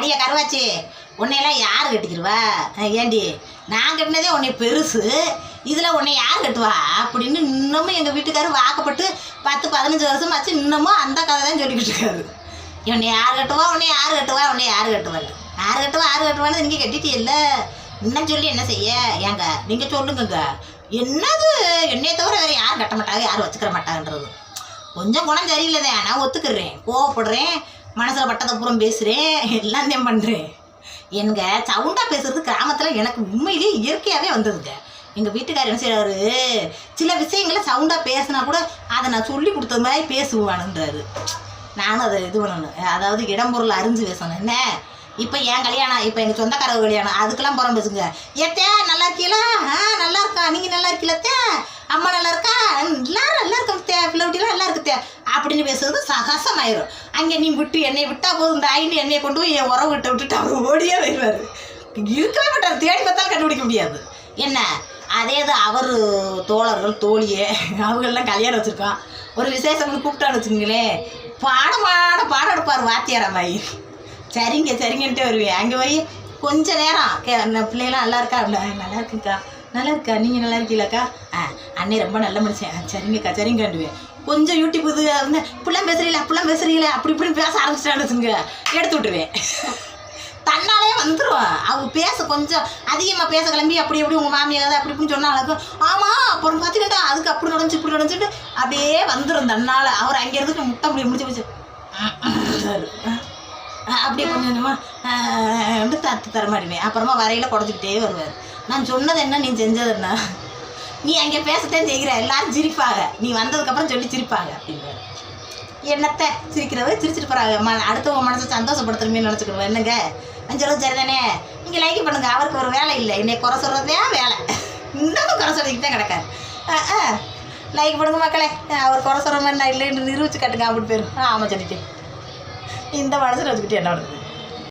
அடிய கருவாச்சு. உன்னையெல்லாம் யார் கட்டிக்கிடுவா ஏண்டி நான் கட்டினதே உன்னை பெருசு. இதில் உன்னை யார் கட்டுவா? அப்படின்னு இன்னமும் எங்கள் வீட்டுக்காரர் வாக்கப்பட்டு பத்து பதினஞ்சு வருஷம் ஆச்சு இன்னமும் அந்த கதை தான் சொல்லிக்கிட்டு இருக்காரு உன்னை யார் கட்டுவா? உன்னை யார் கட்டுவா? உன்னை யார் கட்டுவாள் யார் கட்டுவா? யார் கட்டுவான்னு நீங்கள் இல்லை இன்னும் சொல்லி என்ன செய்ய? ஏங்க நீங்கள் சொல்லுங்கங்க. என்னது? என்னைய தவிர வேறு யாரும் கட்ட மாட்டாங்க? யாரும் வச்சுக்கிற மாட்டாங்கன்றது. கொஞ்சம் குணம் சரியில்லைதான் நான் ஒத்துக்கிறேன். கோவப்படுறேன். மனசில் பட்டதை பூரம் பேசுகிறேன் எல்லாம் பண்ணுறேன் எங்க சவுண்டாக பேசுகிறது கிராமத்தில் எனக்கு உண்மையிலேயே இயற்கையாகவே வந்ததுங்க. எங்கள் வீட்டுக்காரர் என்ன செய்கிறாரு சில விஷயங்களை சவுண்டாக பேசினா கூட அதை நான் சொல்லி கொடுத்த மாதிரி பேசுவானுன்றாரு. நானும் அதை இது பண்ணணும். அதாவது இடம்பொருள் அறிஞ்சு பேசணும். என்ன? இப்போ என் கல்யாணம் இப்போ எங்கள் சொந்தக்காரர் கல்யாணம் அதுக்கெல்லாம் புறம் பேசுங்க. ஏத்தே நல்லா இருக்கீங்களா ஆ நல்லா இருக்கா? நீங்கள் நல்லா இருக்கீங்களே அம்மா நல்லா இருக்கா எல்லாரும் நல்லா இருக்கோம் தே பிள்ளை அப்படின்னு பேசுறது சகசமாயிரும். அங்கே நீ விட்டு என்னை விட்டா போதும். இந்த ஐந்து என்னையை கொண்டு போய் என் உறவு விட்டு விட்டுட்டு அவர் ஓடியே வருவார். இருக்கவே மாட்டார். தேடி பார்த்தாலும் கண்டுபிடிக்க முடியாது. என்ன? அதே இது அவர் தோழர்கள் தோழியே அவங்கெல்லாம் கல்யாணம் வச்சுருக்கோம் ஒரு விசேஷம்னு கூப்பிட்டான்னு வச்சுக்கோங்களேன். பாடம் பாட பாடம் எடுப்பார் வாத்தியாரா சரிங்க சரிங்கன்ட்டு வருவேன் அங்கே போய் கொஞ்ச நேரம். கே அந்த பிள்ளைகளாம் நல்லா இருக்கா? நல்லா இருக்குக்கா. நல்லா இருக்கா? நீங்கள் நல்லா இருக்கீங்களாக்கா? ஆ அண்ணே ரொம்ப நல்ல மனுஷன். சரிங்கக்கா சரிங்கக்கா சரிங்கன்றுவேன் கொஞ்சம் யூடியூப் இது வந்து இப்படிலாம் பேசுறீங்களா அப்படிலாம் பேசுறீங்களா அப்படி இப்படி பேச ஆரம்பிச்சிட்டான்னு எடுத்து விட்டுருவேன் தன்னாலே வந்துடும் அவங்க பேச கொஞ்சம் அதிகமாக பேச கிளம்பி அப்படி எப்படி உங்கள் மாமியார் அப்படி இப்படின்னு சொன்னாலும் ஆமாம் அப்புறம் பார்த்துக்கிட்டா அதுக்கு அப்படி நடந்துச்சு இப்படி நடந்துச்சுட்டு அப்படியே வந்துடும் தன்னால் அவர் அங்கே இருந்து முட்டை அப்படி முடிச்சு முடிச்சு அப்படியே கொஞ்சம் கொஞ்சமாக வந்து தத்து தர மாட்டேன் அப்புறமா வரையில் குறைச்சிக்கிட்டே வருவார் நான் சொன்னது என்ன நீ செஞ்சது என்ன நீ அங்கே பேசத்தான் செய்கிற. எல்லாரும் சிரிப்பாங்க. நீ வந்ததுக்கப்புறம் சொல்லி சிரிப்பாங்க. என்னத்த என்னத்தை சிரிச்சிட்டு போகிறாங்க ம அடுத்தவங்க மனசை சந்தோஷப்படுத்துறமே நினச்சிக்கணும் என்னங்க? நான் சொல்கிறது சரிதானே? நீங்கள் லைக் பண்ணுங்க. அவருக்கு ஒரு வேலை இல்லை. என்னை குறை சொல்கிறதே வேலை. இன்னமும் குறை சொல்லிக்கிட்டு தான் கிடக்காரு. லைக் பண்ணுங்க மக்களே. அவர் குறை சொல்கிற மாதிரி நான் இல்லைன்னு நிரூபிச்சு கட்டுங்க அப்படி பேர். ஆமாம் சொல்லிட்டு இந்த மனசில் வச்சுக்கிட்டு என்ன பண்ணுறது?